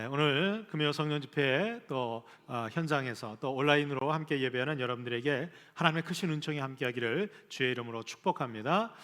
네, 오늘 금요 성령 집회 또 어, 현장에서 또 온라인으로 함께 예배하는 여러분들에게 하나님의 크신 은총이 함께하기를 주의 이름으로 축복합니다.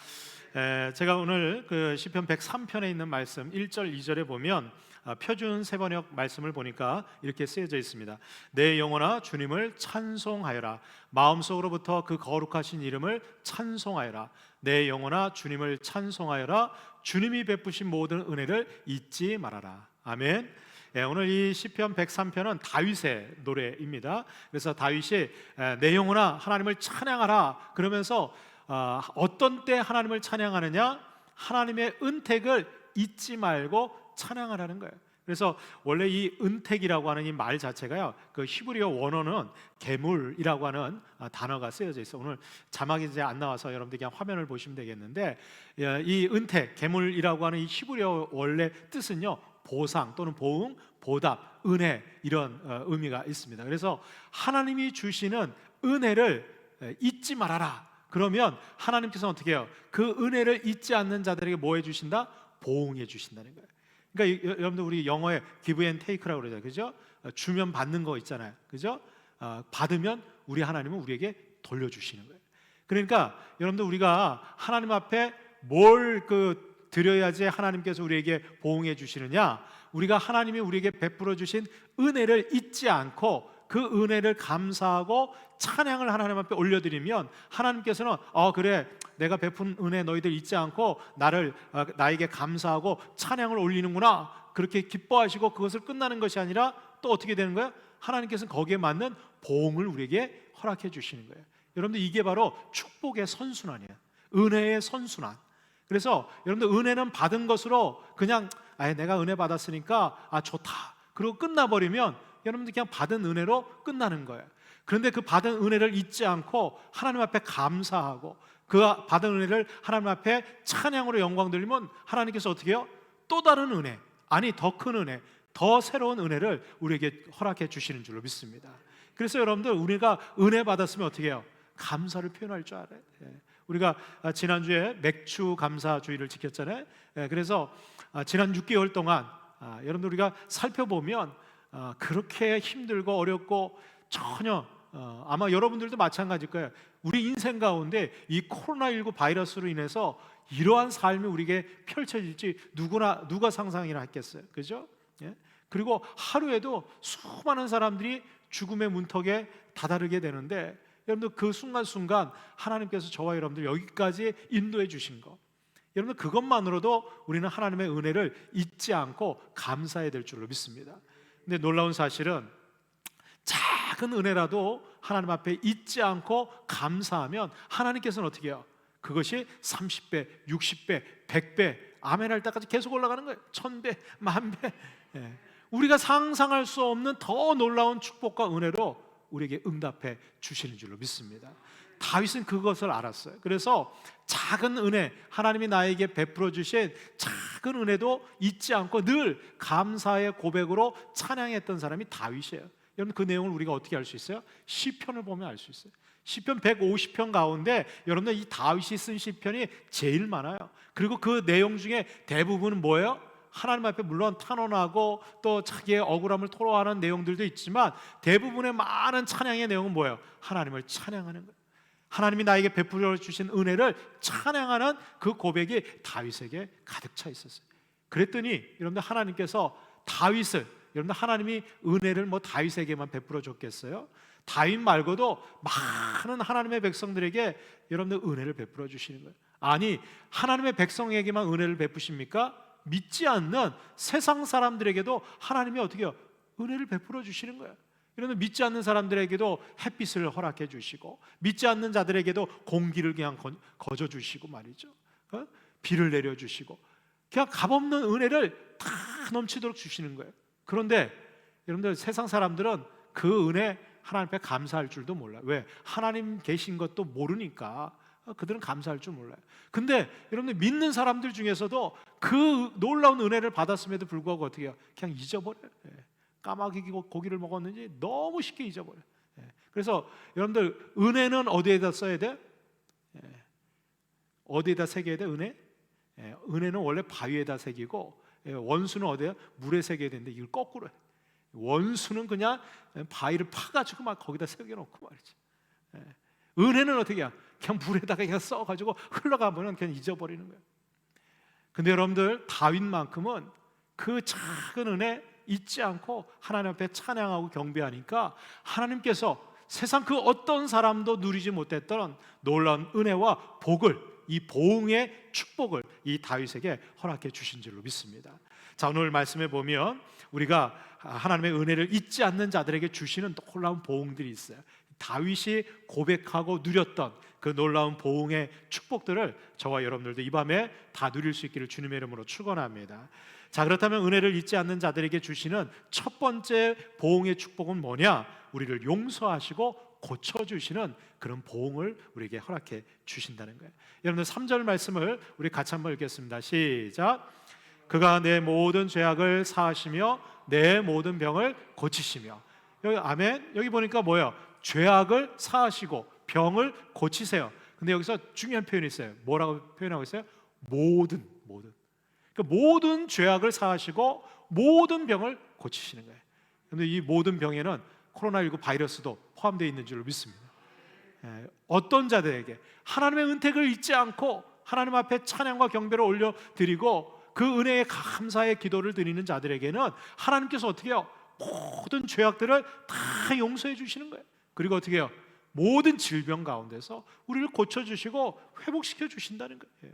에, 제가 오늘 그 시편 103편에 있는 말씀 1절 2절에 보면 아, 표준 세번역 말씀을 보니까 이렇게 쓰여져 있습니다. 내 영혼아 주님을 찬송하여라. 마음속으로부터 그 거룩하신 이름을 찬송하여라. 내 영혼아 주님을 찬송하여라. 주님이 베푸신 모든 은혜를 잊지 말아라. 아멘. 예, 오늘 이 시편 103편은 다윗의 노래입니다. 그래서 다윗이 에, 내 영혼아 하나님을 찬양하라 그러면서 어, 어떤 때 하나님을 찬양하느냐? 하나님의 은택을 잊지 말고 찬양하라는 거예요. 그래서 원래 이 은택이라고 하는 이 말 자체가요, 그 히브리어 원어는 괴물이라고 하는 아, 단어가 쓰여져 있어. 오늘 자막이 이제 안 나와서 여러분들 그냥 화면을 보시면 되겠는데, 예, 이 은택, 괴물이라고 하는 이 히브리어 원래 뜻은요, 보상 또는 보응, 보답, 은혜 이런 어, 의미가 있습니다. 그래서 하나님이 주시는 은혜를 에, 잊지 말아라. 그러면 하나님께서 어떻게 해요? 그 은혜를 잊지 않는 자들에게 뭐 해 주신다? 보응해 주신다는 거예요. 그러니까 여러분들 우리 영어에 give and take라고 그러죠, 그죠? 어, 주면 받는 거 있잖아요, 그죠? 어, 받으면 우리 하나님은 우리에게 돌려 주시는 거예요. 그러니까 여러분들 우리가 하나님 앞에 뭘 그 드려야지 하나님께서 우리에게 보응해 주시느냐? 우리가 하나님이 우리에게 베풀어 주신 은혜를 잊지 않고 그 은혜를 감사하고 찬양을 하나님 앞에 올려드리면 하나님께서는 어 그래 내가 베푼 은혜 너희들 잊지 않고 나를 어, 나에게 감사하고 찬양을 올리는구나 그렇게 기뻐하시고 그것을 끝나는 것이 아니라 또 어떻게 되는 거예요? 하나님께서는 거기에 맞는 보응을 우리에게 허락해 주시는 거예요. 여러분들 이게 바로 축복의 선순환이에요. 은혜의 선순환. 그래서 여러분들 은혜는 받은 것으로 그냥 아 내가 은혜 받았으니까 아 좋다. 그리고 끝나버리면 여러분들 그냥 받은 은혜로 끝나는 거예요. 그런데 그 받은 은혜를 잊지 않고 하나님 앞에 감사하고 그 받은 은혜를 하나님 앞에 찬양으로 영광 돌리면 하나님께서 어떻게 해요? 또 다른 은혜, 아니 더 큰 은혜, 더 새로운 은혜를 우리에게 허락해 주시는 줄로 믿습니다. 그래서 여러분들 우리가 은혜 받았으면 어떻게 해요? 감사를 표현할 줄 알아야 돼. 우리가 아, 지난주에 맥주 감사 주의를 지켰잖아요. 예, 그래서 아, 지난 6개월 동안 아, 여러분들 우리가 살펴보면 아, 그렇게 힘들고 어렵고 전혀 어, 아마 여러분들도 마찬가지일 거예요. 우리 인생 가운데 이 코로나19 바이러스로 인해서 이러한 삶이 우리에게 펼쳐질지 누구나 누가 상상이나 했겠어요. 그죠? 예? 그리고 하루에도 수많은 사람들이 죽음의 문턱에 다다르게 되는데 여러분들 그 순간순간 하나님께서 저와 여러분들 여기까지 인도해 주신 거 여러분들 그것만으로도 우리는 하나님의 은혜를 잊지 않고 감사해야 될 줄로 믿습니다. 근데 놀라운 사실은 작은 은혜라도 하나님 앞에 잊지 않고 감사하면 하나님께서는 어떻게 해요? 그것이 30배, 60배, 100배 아멘 할 때까지 계속 올라가는 거예요. 1000배, 만배. 예. 우리가 상상할 수 없는 더 놀라운 축복과 은혜로 우리에게 응답해 주시는 줄로 믿습니다. 다윗은 그것을 알았어요. 그래서 작은 은혜, 하나님이 나에게 베풀어 주신 작은 은혜도 잊지 않고 늘 감사의 고백으로 찬양했던 사람이 다윗이에요. 여러분 그 내용을 우리가 어떻게 알 수 있어요? 시편을 보면 알 수 있어요. 시편 150편 가운데 여러분들 이 다윗이 쓴 시편이 제일 많아요. 그리고 그 내용 중에 대부분은 뭐예요? 하나님 앞에 물론 탄원하고 또 자기의 억울함을 토로하는 내용들도 있지만 대부분의 많은 찬양의 내용은 뭐예요? 하나님을 찬양하는 거예요. 하나님이 나에게 베풀어 주신 은혜를 찬양하는 그 고백이 다윗에게 가득 차 있었어요. 그랬더니 여러분들 하나님께서 다윗을 여러분들 하나님이 은혜를 뭐 다윗에게만 베풀어 줬겠어요? 다윗 말고도 많은 하나님의 백성들에게 여러분들 은혜를 베풀어 주시는 거예요. 아니 하나님의 백성에게만 은혜를 베푸십니까? 믿지 않는 세상 사람들에게도 하나님이 어떻게 요 은혜를 베풀어 주시는 거예요. 이러면 믿지 않는 사람들에게도 햇빛을 허락해 주시고 믿지 않는 자들에게도 공기를 그냥 거저 주시고 말이죠. 어? 비를 내려 주시고 그냥 값없는 은혜를 다 넘치도록 주시는 거예요. 그런데 여러분들 세상 사람들은 그 은혜 하나님 앞에 감사할 줄도 몰라요. 왜? 하나님 계신 것도 모르니까 어, 그들은 감사할 줄 몰라요. 근데 여러분들 믿는 사람들 중에서도 그 놀라운 은혜를 받았음에도 불구하고 어떻게 해요? 그냥 잊어버려요. 예. 까마귀 고기를 먹었는지 너무 쉽게 잊어버려요. 예. 그래서 여러분들 은혜는 어디에다 써야 돼? 예. 어디에다 새겨야 돼? 은혜? 예. 은혜는 원래 바위에다 새기고 예, 원수는 어디야? 물에 새겨야 되는데 이걸 거꾸로 해. 원수는 그냥 바위를 파가지고 막 거기다 새겨놓고 말이지. 예. 은혜는 어떻게 야 그냥 물에다가 그냥 써가지고 흘러가면은 그냥 잊어버리는 거야. 근데 여러분들 다윗만큼은 그 작은 은혜 잊지 않고 하나님 앞에 찬양하고 경배하니까 하나님께서 세상 그 어떤 사람도 누리지 못했던 놀라운 은혜와 복을 이 보응의 축복을 이 다윗에게 허락해 주신 줄로 믿습니다. 자 오늘 말씀에 보면 우리가 하나님의 은혜를 잊지 않는 자들에게 주시는 놀라운 보응들이 있어요. 다윗이 고백하고 누렸던 그 놀라운 보응의 축복들을 저와 여러분들도 이 밤에 다 누릴 수 있기를 주님의 이름으로 축원합니다. 자 그렇다면 은혜를 잊지 않는 자들에게 주시는 첫 번째 보응의 축복은 뭐냐? 우리를 용서하시고 고쳐 주시는 그런 보응을 우리에게 허락해 주신다는 거예요. 여러분들 3절 말씀을 우리 같이 한번 읽겠습니다. 시작. 그가 내 모든 죄악을 사하시며 내 모든 병을 고치시며 여기 아멘. 여기 보니까 뭐예요? 죄악을 사하시고 병을 고치세요. 근데 여기서 중요한 표현이 있어요. 뭐라고 표현하고 있어요? 모든 모든. 그러니까 모든 죄악을 사하시고 모든 병을 고치시는 거예요. 근데 이 모든 병에는 코로나19 바이러스도 포함되어 있는 줄로 믿습니다. 예, 어떤 자들에게 하나님의 은택을 잊지 않고 하나님 앞에 찬양과 경배를 올려 드리고 그 은혜의 감사의 기도를 드리는 자들에게는 하나님께서 어떻게 해요? 모든 죄악들을 다 용서해 주시는 거예요. 그리고 어떻게 해요? 모든 질병 가운데서 우리를 고쳐 주시고 회복시켜 주신다는 거예요.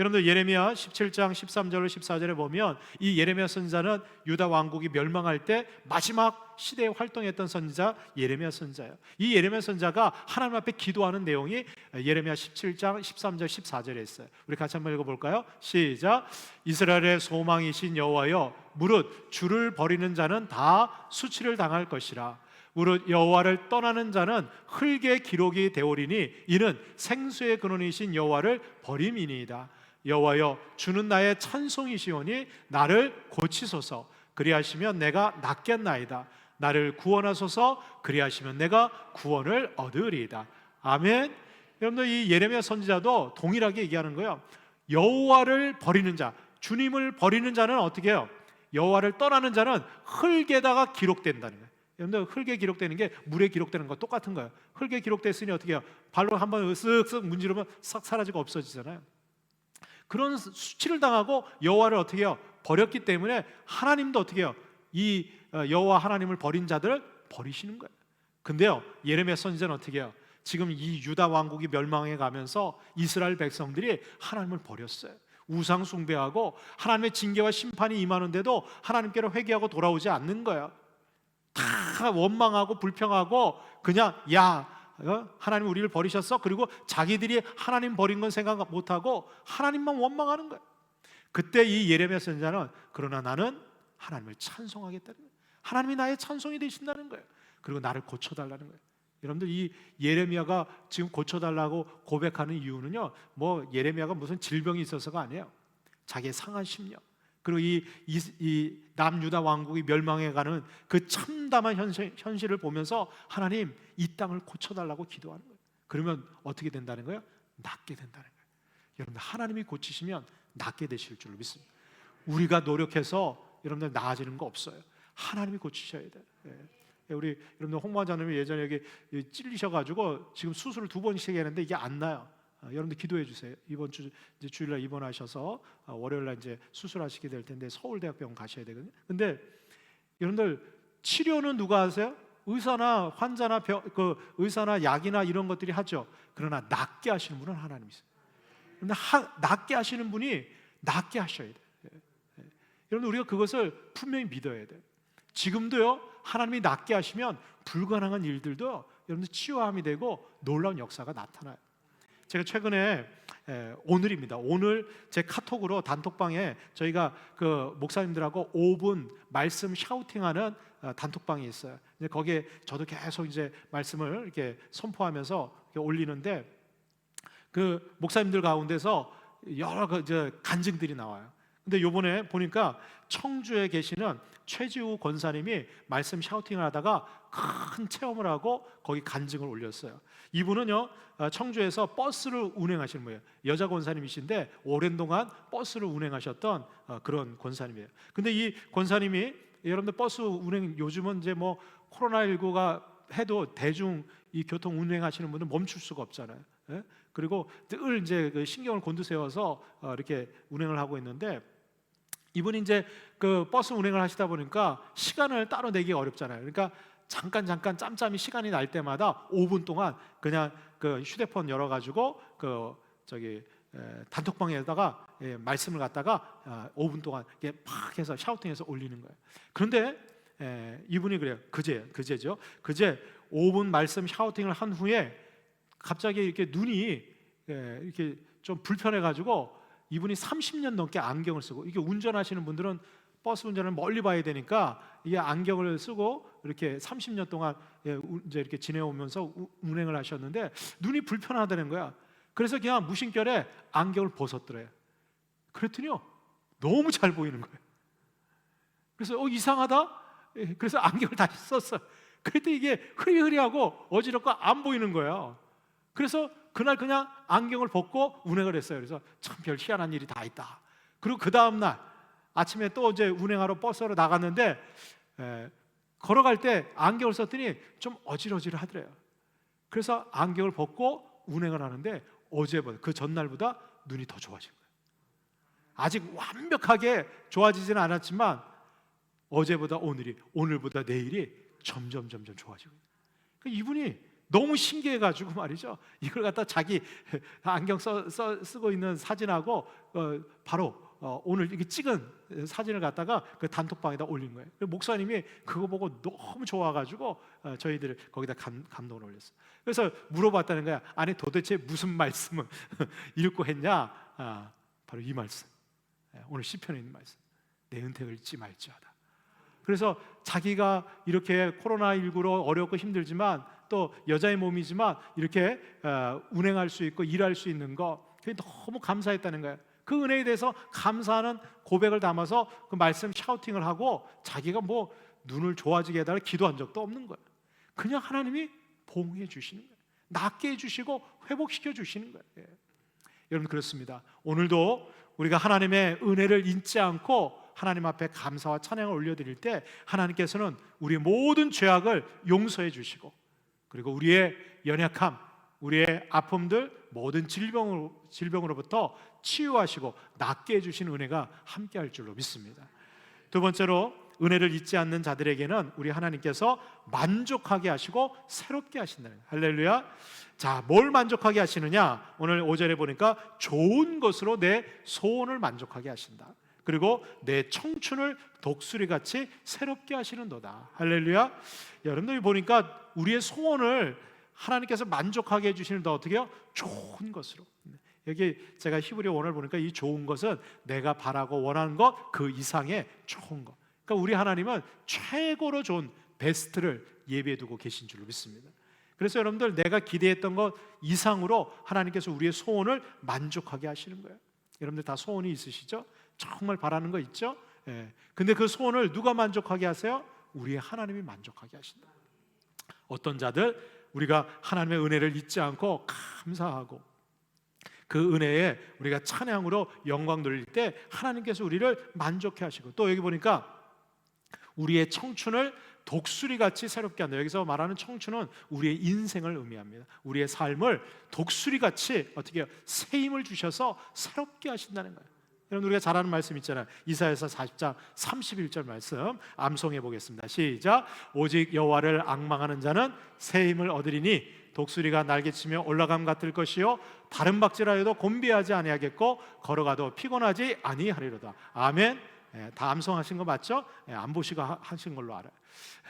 여러분들 예레미야 17장 13절로 14절에 보면 이 예레미야 선지자는 유다 왕국이 멸망할 때 마지막 시대에 활동했던 선지자 예레미야 선지자예요. 이 예레미야 선지자가 하나님 앞에 기도하는 내용이 예레미야 17장 13절 14절에 있어요. 우리 같이 한번 읽어 볼까요? 시작. 이스라엘의 소망이신 여호와여 무릇 주를 버리는 자는 다 수치를 당할 것이라. 무릇 여호와를 떠나는 자는 흙의 기록이 되오리니 이는 생수의 근원이신 여호와를 버림이니이다. 여호와여 주는 나의 찬송이시오니 나를 고치소서. 그리하시면 내가 낫겠나이다. 나를 구원하소서. 그리하시면 내가 구원을 얻으리이다. 아멘. 여러분들 이 예레미야 선지자도 동일하게 얘기하는 거예요. 여호와를 버리는 자 주님을 버리는 자는 어떻게 해요? 여호와를 떠나는 자는 흙에다가 기록된다는 거예요 여러분들 흙에 기록되는 게 물에 기록되는 거 똑같은 거예요 흙에 기록됐으니 어떻게 해요 발로 한번 쓱쓱 문지르면 싹 사라지고 없어지잖아요 그런 수치를 당하고 여호와를 어떻게 해요? 버렸기 때문에 하나님도 어떻게 해요? 이 어, 여호와 하나님을 버린 자들을 버리시는 거예요. 근데요 예레미야 선지자는 어떻게 해요? 지금 이 유다 왕국이 멸망해 가면서 이스라엘 백성들이 하나님을 버렸어요. 우상 숭배하고 하나님의 징계와 심판이 임하는데도 하나님께로 회개하고 돌아오지 않는 거예요. 다 원망하고 불평하고 그냥 야 어? 하나님 우리를 버리셨어. 그리고 자기들이 하나님 버린 건 생각 못하고 하나님만 원망하는 거야. 그때 이 예레미야 선지자는 그러나 나는 하나님을 찬송하겠다는 거예요. 하나님이 나의 찬송이 되신다는 거예요. 그리고 나를 고쳐달라는 거예요. 여러분들 이 예레미야가 지금 고쳐달라고 고백하는 이유는요. 뭐 예레미야가 무슨 질병이 있어서가 아니에요. 자기의 상한 심령. 그리고 이, 이, 이 남유다 왕국이 멸망해가는 그 참담한 현실, 현실을 보면서 하나님 이 땅을 고쳐달라고 기도하는 거예요. 그러면 어떻게 된다는 거예요? 낫게 된다는 거예요. 여러분들 하나님이 고치시면 낫게 되실 줄로 믿습니다. 우리가 노력해서 여러분들 나아지는 거 없어요. 하나님이 고치셔야 돼요. 예. 우리 여러분들 홍보자님이 예전에 여기 찔리셔가지고 지금 수술을 두 번씩 했는데 이게 안 나요. 어, 여러분들 기도해 주세요. 이번 주 이제 주일날 입원하셔서 어, 월요일날 이제 수술하시게 될 텐데 서울대학병원 가셔야 되거든요. 근데 여러분들 치료는 누가 하세요? 의사나 환자나 병, 그 의사나 약이나 이런 것들이 하죠. 그러나 낫게 하시는 분은 하나님이세요. 근데 하, 낫게 하시는 분이 낫게 하셔야 돼요. 예, 예. 여러분 우리가 그것을 분명히 믿어야 돼요. 지금도요 하나님이 낫게 하시면 불가능한 일들도 여러분들 치유함이 되고 놀라운 역사가 나타나요. 제가 최근에 에, 오늘입니다. 오늘 제 카톡으로 단톡방에 저희가 그 목사님들하고 5분 말씀 샤우팅하는 어, 단톡방이 있어요. 이제 거기에 저도 계속 이제 말씀을 이렇게 선포하면서 이렇게 올리는데 그 목사님들 가운데서 여러 그 이제 간증들이 나와요. 근데 요번에 보니까 청주에 계시는 최지우 권사님이 말씀 샤우팅을 하다가 큰 체험을 하고 거기 간증을 올렸어요. 이분은요 어, 청주에서 버스를 운행하시는 분이에요. 여자 권사님이신데 오랜 동안 버스를 운행하셨던 어, 그런 권사님이에요. 근데 이 권사님이 여러분들 버스 운행 요즘은 이제 뭐 코로나 19가 해도 대중 이 교통 운행하시는 분들 멈출 수가 없잖아요. 예? 그리고 늘 이제 그 신경을 곤두세워서 어, 이렇게 운행을 하고 있는데 이분이 이제 그 버스 운행을 하시다 보니까 시간을 따로 내기 어렵잖아요. 그러니까 잠깐 잠깐 짬짬이 시간이 날 때마다 5분 동안 그냥 그 휴대폰 열어 가지고 그 저기 에, 단톡방에다가 예, 말씀을 갖다가 아, 5분 동안 이게 팍 해서 샤우팅해서 올리는 거예요. 그런데 에, 이분이 그래요. 그제 그제죠. 그제 5분 말씀 샤우팅을 한 후에 갑자기 이렇게 눈이 예, 이렇게 좀 불편해 가지고 이분이 30년 넘게 안경을 쓰고 이게 운전하시는 분들은 버스 운전을 멀리 봐야 되니까 이게 안경을 쓰고 이렇게 30년 동안 예, 우- 이제 이렇게 지내오면서 우- 운행을 하셨는데 눈이 불편하다는 거야. 그래서 그냥 무심결에 안경을 벗었더래요. 그랬더니요 너무 잘 보이는 거예요. 그래서 어 이상하다. 예, 그래서 안경을 다시 썼어요. 그랬더니 이게 흐리흐리하고 어지럽고 안 보이는 거예요. 그래서 그날 그냥 안경을 벗고 운행을 했어요. 그래서 참 별 희한한 일이 다 있다. 그리고 그 다음 날 아침에 또 이제 운행하러 버스로 나갔는데 에, 걸어갈 때 안경을 썼더니 좀 어지러지를 하더래요. 그래서 안경을 벗고 운행을 하는데 어제보다 그 전날보다 눈이 더 좋아진 거예요. 아직 완벽하게 좋아지지는 않았지만 어제보다 오늘이 오늘보다 내일이 점점 점점 좋아지고. 그러니까 이분이 너무 신기해가지고 말이죠. 이걸 갖다 자기 안경 써, 써- 쓰고 있는 사진하고 어, 바로 어, 오늘 이렇게 찍은 사진을 갖다가 그 단톡방에다 올린 거예요. 목사님이 그거 보고 너무 좋아가지고 어, 저희들 거기다 감, 감동을 올렸어요. 그래서 물어봤다는 거야. 아니 도대체 무슨 말씀을 읽고 했냐? 아, 바로 이 말씀. 예, 오늘 시편에 있는 말씀. 내 은택을 잊지 말지어다. 그래서 자기가 이렇게 코로나 19로 어렵고 힘들지만 또 여자의 몸이지만 이렇게 어, 운행할 수 있고 일할 수 있는 거 그게 너무 감사했다는 거예요. 그 은혜에 대해서 감사하는 고백을 담아서 그 말씀 샤우팅을 하고 자기가 뭐 눈을 좋아지게 해달라 기도한 적도 없는 거예요. 그냥 하나님이 보응해 주시는 거예요. 낫게 해주시고 회복시켜 주시는 거예요. 예. 여러분 그렇습니다. 오늘도 우리가 하나님의 은혜를 잊지 않고 하나님 앞에 감사와 찬양을 올려드릴 때 하나님께서는 우리의 모든 죄악을 용서해 주시고 그리고 우리의 연약함, 우리의 아픔들 모든 질병으로, 질병으로부터 치유하시고 낫게 해주시는 은혜가 함께할 줄로 믿습니다. 두 번째로 은혜를 잊지 않는 자들에게는 우리 하나님께서 만족하게 하시고 새롭게 거예요. 할렐루야. 자, 뭘 만족하게 하시느냐? 오늘 5절에 보니까 좋은 것으로 내 소원을 만족하게 하신다. 그리고 내 청춘을 독수리 같이 새롭게 하시는도다. 할렐루야. 여러분들이 보니까 우리의 소원을 하나님께서 만족하게 해주시는데 어떻게요? 좋은 것으로. 여기 제가 히브리 원을 보니까 이 좋은 것은 내가 바라고 원하는 것 그 이상의 좋은 것. 그러니까 우리 하나님은 최고로 좋은 베스트를 예비해 두고 계신 줄로 믿습니다. 그래서 여러분들 내가 기대했던 것 이상으로 하나님께서 우리의 소원을 만족하게 하시는 거예요. 여러분들 다 소원이 있으시죠? 정말 바라는 거 있죠? 예. 근데 그 소원을 누가 만족하게 하세요? 우리의 하나님이 만족하게 하신다. 어떤 자들 우리가 하나님의 은혜를 잊지 않고 감사하고 그 은혜에 우리가 찬양으로 영광 돌릴 때 하나님께서 우리를 만족해 하시고 또 여기 보니까 우리의 청춘을 독수리 같이 새롭게 한다. 여기서 말하는 청춘은 우리의 인생을 의미합니다. 우리의 삶을 독수리 같이 어떻게 해요? 새 힘을 주셔서 새롭게 하신다는 거예요. 여러분 우리가 잘 아는 말씀 있잖아요. 이사야서 40장 31절 말씀 암송해 보겠습니다. 시작. 오직 여호와를 앙망하는 자는 새 힘을 얻으리니 독수리가 날개치며 올라감 같을 것이요 다른 박질하여도 곤비하지 아니하겠고 걸어가도 피곤하지 아니하리로다. 아멘. 예, 다 암송하신 거 맞죠? 예, 안 보시고 하- 하신 걸로 알아요.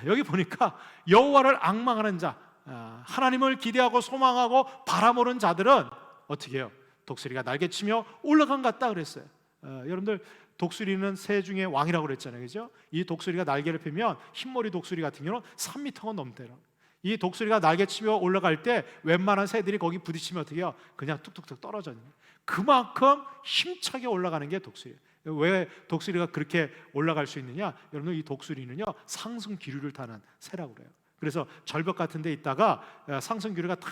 여기 보니까 여호와를 앙망하는 자, 아, 하나님을 기대하고 소망하고 바라보는 자들은 어떻게 해요? 독수리가 날개치며 올라간 같다 그랬어요. 어, 여러분들 독수리는 새 중에 왕이라고 그랬잖아요, 그죠? 이 독수리가 날개를 펴면 흰머리 독수리 같은 경우는 3미터가 넘대요. 이 독수리가 날개치며 올라갈 때 웬만한 새들이 거기 부딪히면 어떻게 해요? 그냥 툭툭툭 떨어져요. 그만큼 힘차게 올라가는 게 독수리. 왜 독수리가 그렇게 올라갈 수 있느냐? 여러분 이 독수리는요 상승 기류를 타는 새라고 그래요. 그래서 절벽 같은 데 있다가 어, 상승 기류가 딱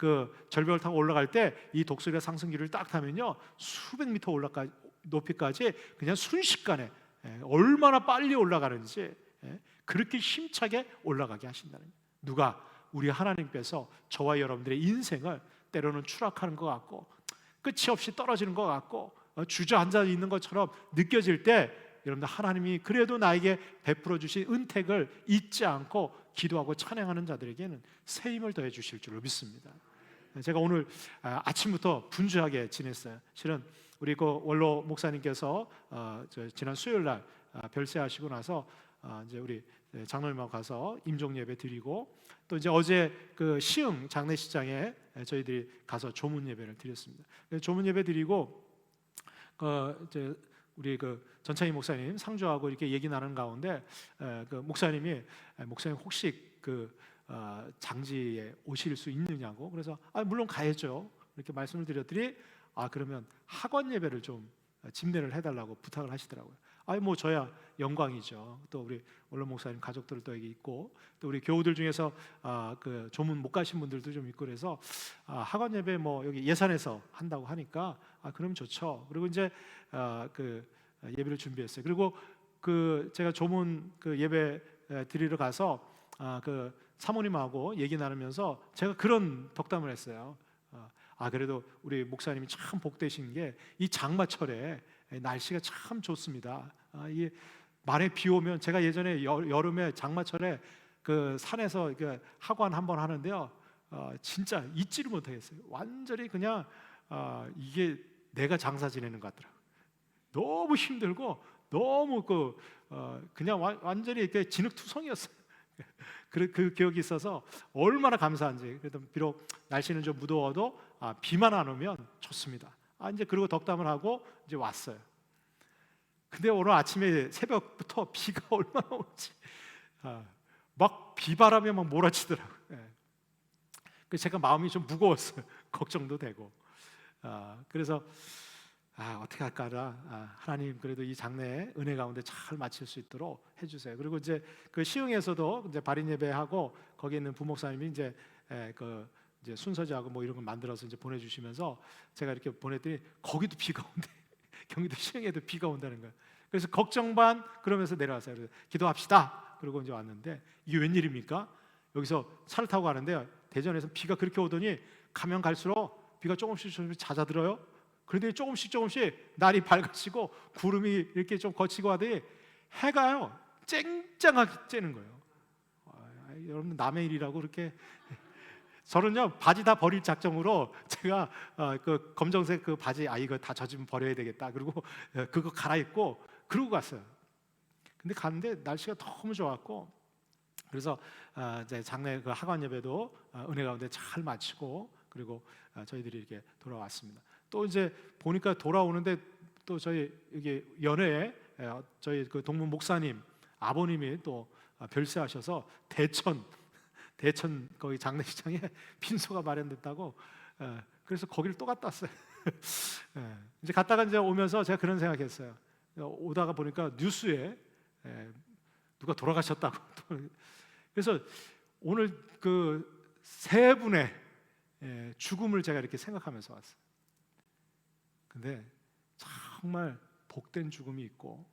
그 절벽을 타고 올라갈 때 이 독수리가 상승 기류를 딱 타면요 수백 미터 올라가 높이까지 그냥 순식간에 예, 얼마나 빨리 올라가는지 예, 그렇게 힘차게 올라가게 하신다는 거예요. 누가 우리 하나님께서 저와 여러분들의 인생을 때로는 추락하는 것 같고 끝이 없이 떨어지는 것 같고 어, 주저앉아 있는 것처럼 느껴질 때 여러분들 하나님이 그래도 나에게 베풀어 주신 은택을 잊지 않고 기도하고 찬양하는 자들에게는 새 힘을 더해 주실 줄로 믿습니다. 제가 오늘 아, 아침부터 분주하게 지냈어요. 실은 우리 그 원로 목사님께서 어, 저 지난 수요일 날 아, 별세하시고 나서 아, 이제 우리 장로님하고 가서 임종 예배 드리고 또 이제 어제 그 시흥 장례식장에 저희들이 가서 조문 예배를 드렸습니다. 그래서 조문 예배 드리고 그 이제 우리 그 전창희 목사님 상주하고 이렇게 얘기 나누는 가운데 에, 그 목사님이 에, 목사님 혹시 그 어, 장지에 오실 수 있느냐고 그래서 아 물론 가야죠 이렇게 말씀을 드렸더니 아 그러면 학원 예배를 좀 집례를 해달라고 부탁을 하시더라고요. 아니 뭐 저야 영광이죠. 또 우리 원로 목사님 가족들도 여기 있고 또 우리 교우들 중에서 아, 그 조문 못 가신 분들도 좀 있고 그래서 아, 학원 예배 뭐 여기 예산에서 한다고 하니까 아 그럼 좋죠. 그리고 이제 아, 그 예배를 준비했어요. 그리고 그 제가 조문 그 예배 에, 드리러 가서 아, 그 사모님하고 얘기 나누면서 제가 그런 덕담을 했어요. 아, 아 그래도 우리 목사님이 참 복되신 게 이 장마철에 날씨가 참 좋습니다. 아, 이 말에 비 오면 제가 예전에 여, 여름에 장마철에 그 산에서 그 학원 한 번 하는데요. 어, 진짜 잊지를 못하겠어요. 완전히 그냥 어, 이게 내가 장사 지내는 것 같더라고. 너무 힘들고 너무 그 어, 그냥 와, 완전히 이렇게 진흙투성이었어요. 그, 그 기억이 있어서 얼마나 감사한지. 그래도 비록 날씨는 좀 무더워도 아, 비만 안 오면 좋습니다. 아 이제 그리고 덕담을 하고 이제 왔어요. 근데 오늘 아침에 새벽부터 비가 얼마나 오지? 아, 막 비바람이 막 몰아치더라고요. 예. 제가 마음이 좀 무거웠어요. 걱정도 되고. 아, 그래서 아, 어떻게 할까라 아, 하나님 그래도 이 장례 은혜 가운데 잘 마칠 수 있도록 해주세요. 그리고 이제 그 시흥에서도 이제 발인 예배하고 거기 있는 부목사님이 이제 에, 그 이제 순서지하고 뭐 이런 걸 만들어서 이제 보내주시면서 제가 이렇게 보냈더니 거기도 비가 온대. 경기도 시흥에도 비가 온다는 거예요. 그래서 걱정 반 그러면서 내려왔어요. 그래서 기도합시다. 그러고 이제 왔는데 이게 웬일입니까? 여기서 차를 타고 가는데 대전에서 비가 그렇게 오더니 가면 갈수록 비가 조금씩 조금씩 잦아들어요. 그런데 조금씩 조금씩 날이 밝아지고 구름이 이렇게 좀 거치고 하더니 해가요 쨍쨍하게 쬐는 거예요. 아, 여러분 남의 일이라고 그렇게 저는요 바지 다 버릴 작정으로 제가 어, 그 검정색 그 바지 아 이거 다 젖으면 버려야 되겠다 그리고 어, 그거 갈아입고 그러고 갔어요. 근데 갔는데 날씨가 너무 좋았고 그래서 어, 이제 장례 그 학원 예배도 어, 은혜 가운데 잘 마치고 그리고 어, 저희들이 이렇게 돌아왔습니다. 또 이제 보니까 돌아오는데 또 저희 여기 연회에 에, 저희 그 동문 목사님 아버님이 또 어, 별세하셔서 대천 대천 거기 장례식장에 빈소가 마련됐다고 에, 그래서 거기를 또 갔다 왔어요. 에, 이제 갔다가 이제 오면서 제가 그런 생각했어요. 오다가 보니까 뉴스에 에, 누가 돌아가셨다고. 그래서 오늘 그 세 분의 에, 죽음을 제가 이렇게 생각하면서 왔어요. 근데 정말 복된 죽음이 있고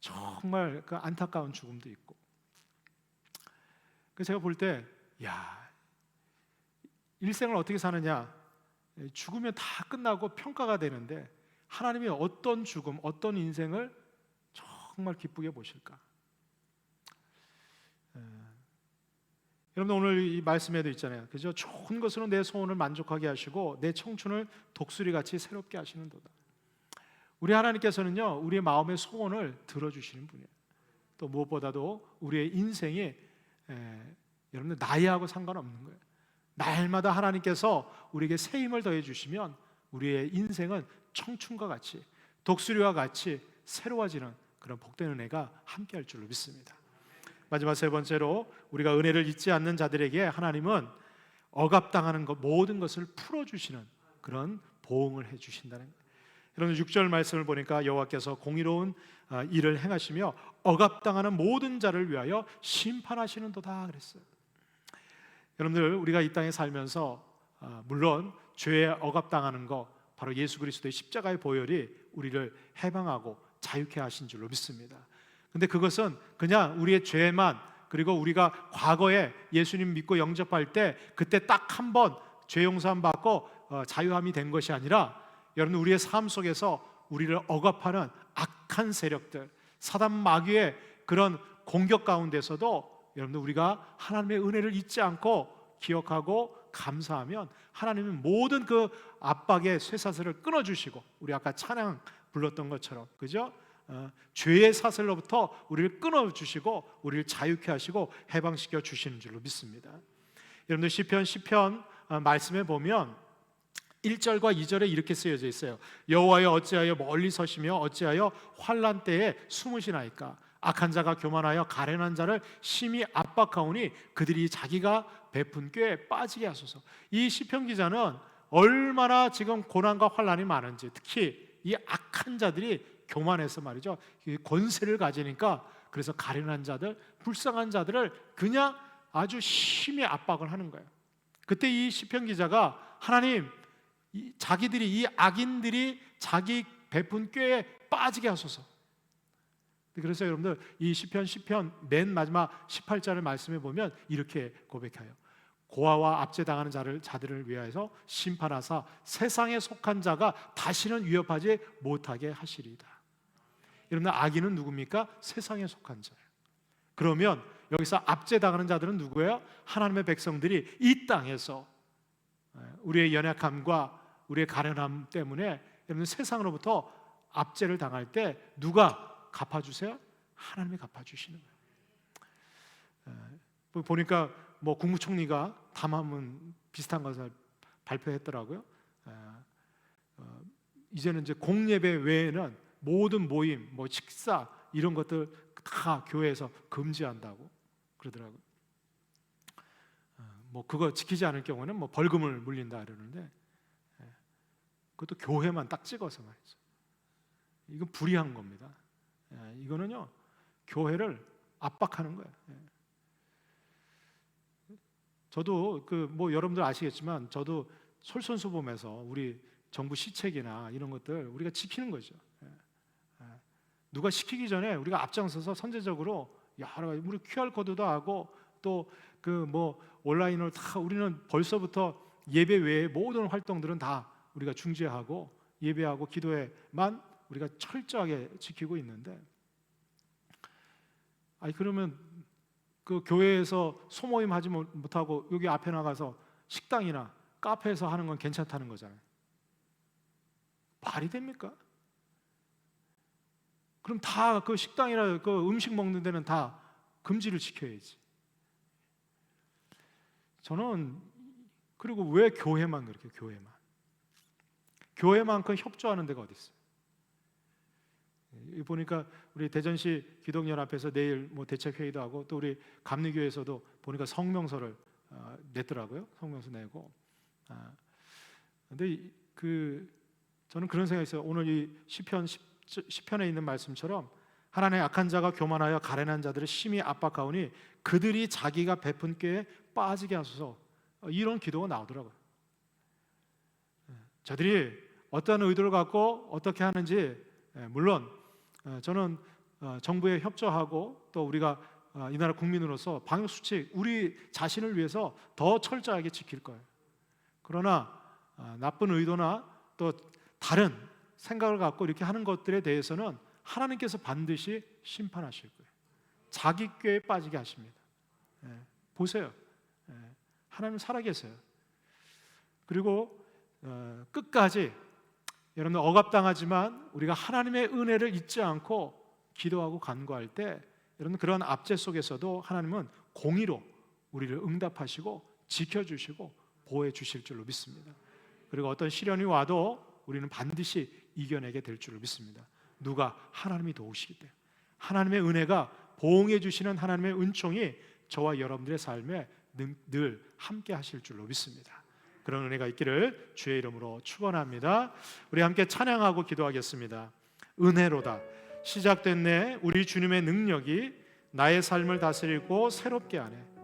정말 그 안타까운 죽음도 있고. 그 제가 볼 때, 야 일생을 어떻게 사느냐? 죽으면 다 끝나고 평가가 되는데 하나님이 어떤 죽음, 어떤 인생을 정말 기쁘게 보실까? 여러분 오늘 이 말씀에도 있잖아요. 그죠? 좋은 것으로 내 소원을 만족하게 하시고 내 청춘을 독수리 같이 새롭게 하시는도다. 우리 하나님께서는요, 우리의 마음의 소원을 들어주시는 분이에요. 또 무엇보다도 우리의 인생이 에, 여러분들 나이하고 상관없는 거예요. 날마다 하나님께서 우리에게 새 힘을 더해 주시면 우리의 인생은 청춘과 같이 독수리와 같이 새로워지는 그런 복된 은혜가 함께할 줄로 믿습니다. 마지막 세 번째로 우리가 은혜를 잊지 않는 자들에게 하나님은 억압당하는 것 모든 것을 풀어 주시는 그런 보응을 해 주신다는 거예요. 여러분 6절 말씀을 보니까 여호와께서 공의로운 아, 일을 행하시며 억압당하는 모든 자를 위하여 심판하시는도다 그랬어요. 여러분들 우리가 이 땅에 살면서 아, 물론 죄에 억압당하는 거 바로 예수 그리스도의 십자가의 보혈이 우리를 해방하고 자유케 하신 줄로 믿습니다. 근데 그것은 그냥 우리의 죄만 그리고 우리가 과거에 예수님 믿고 영접할 때 그때 딱 한 번 죄 용서함 받고 어, 자유함이 된 것이 아니라 여러분 우리의 삶 속에서 우리를 억압하는 악한 세력들 사단 마귀의 그런 공격 가운데서도 여러분들 우리가 하나님의 은혜를 잊지 않고 기억하고 감사하면 하나님은 모든 그 압박의 쇠사슬을 끊어 주시고 우리 아까 찬양 불렀던 것처럼 그죠? 어, 죄의 사슬로부터 우리를 끊어 주시고 우리를 자유케 하시고 해방시켜 주시는 줄로 믿습니다. 여러분들 시편 시편 어, 말씀에 보면 1절과 2절에 이렇게 쓰여져 있어요. 여호와여 어찌하여 멀리 서시며 어찌하여 환란 때에 숨으시나이까 악한 자가 교만하여 가련한 자를 심히 압박하오니 그들이 자기가 베푼 꾀에 빠지게 하소서. 이 시편 기자는 얼마나 지금 고난과 환란이 많은지 특히 이 악한 자들이 교만해서 말이죠. 이 권세를 가지니까 그래서 가련한 자들, 불쌍한 자들을 그냥 아주 심히 압박을 하는 거예요. 그때 이 시편 기자가 하나님 이 자기들이 이 악인들이 자기 베푼 꾀에 빠지게 하소서. 그래서 여러분들 이 시편 시편 맨 마지막 18절을 말씀해 보면 이렇게 고백해요. 고아와 압제당하는 자를 자들을 위하여서 심판하사 세상에 속한 자가 다시는 위협하지 못하게 하시리이다. 여러분들 악인은 누굽니까? 세상에 속한 자예요. 그러면 여기서 압제당하는 자들은 누구예요? 하나님의 백성들이 이 땅에서 우리의 연약함과 우리의 가련함 때문에 여러분 세상으로부터 압제를 당할 때 누가 갚아주세요? 하나님이 갚아주시는 거예요. 보니까 뭐 국무총리가 담화문 비슷한 것을 발표했더라고요. 어, 이제는 이제 공예배 외에는 모든 모임, 뭐 식사 이런 것들 다 교회에서 금지한다고 그러더라고요. 어, 뭐 그거 지키지 않을 경우는 뭐 벌금을 물린다 그러는데 예, 그것도 교회만 딱 찍어서 말이죠. 이건 불의한 겁니다. 예, 이거는요 교회를 압박하는 거예요. 예. 저도 그 뭐 여러분들 아시겠지만 저도 솔선수범해서 우리 정부 시책이나 이런 것들 우리가 지키는 거죠. 누가 시키기 전에 우리가 앞장서서 선제적으로 여러 가지 우리 QR 코드도 하고 또 그 뭐 온라인으로 다 우리는 벌써부터 예배 외에 모든 활동들은 다 우리가 중지하고 예배하고 기도에만 우리가 철저하게 지키고 있는데 아니 그러면 그 교회에서 소모임 하지 못하고 여기 앞에 나가서 식당이나 카페에서 하는 건 괜찮다는 거잖아요. 말이 됩니까? 그럼 다 그 식당이나 그 음식 먹는 데는 다 금지를 지켜야지. 저는 그리고 왜 교회만 그렇게 교회만 교회만큼 협조하는 데가 어디 있어요? 보니까 우리 대전시 기독연합에서 내일 뭐 대책 회의도 하고 또 우리 감리교에서도 보니까 성명서를 어, 냈더라고요. 성명서 내고. 아, 근데 그 저는 그런 생각이 있어요. 오늘 이 시편 시편에 있는 말씀처럼 하나님의 악한 자가 교만하여 가련한 자들을 심히 압박하오니 그들이 자기가 베푼 꾀에 빠지게 하소서 이런 기도가 나오더라고요. 예, 저들이 어떠한 의도를 갖고 어떻게 하는지 예, 물론 어, 저는 어, 정부에 협조하고 또 우리가 어, 이 나라 국민으로서 방역 수칙 우리 자신을 위해서 더 철저하게 지킬 거예요. 그러나 나쁜 의도나 또 다른 생각을 갖고 이렇게 하는 것들에 대해서는 하나님께서 반드시 심판하실 거예요. 자기 꾀에 빠지게 하십니다. 예, 보세요. 예, 하나님 살아계세요. 그리고 어, 끝까지 여러분 억압당하지만 우리가 하나님의 은혜를 잊지 않고 기도하고 간구할 때 여러분 그런 압제 속에서도 하나님은 공의로 우리를 응답하시고 지켜주시고 보호해 주실 줄로 믿습니다. 그리고 어떤 시련이 와도 우리는 반드시 이겨내게 될 줄을 믿습니다. 누가 하나님이 도우시기 때문에 하나님의 은혜가 보응해 주시는 하나님의 은총이 저와 여러분들의 삶에 늘 함께 하실 줄로 믿습니다. 그런 은혜가 있기를 주의 이름으로 축원합니다. 우리 함께 찬양하고 기도하겠습니다. 은혜로다 시작된 내 우리 주님의 능력이 나의 삶을 다스리고 새롭게 하네.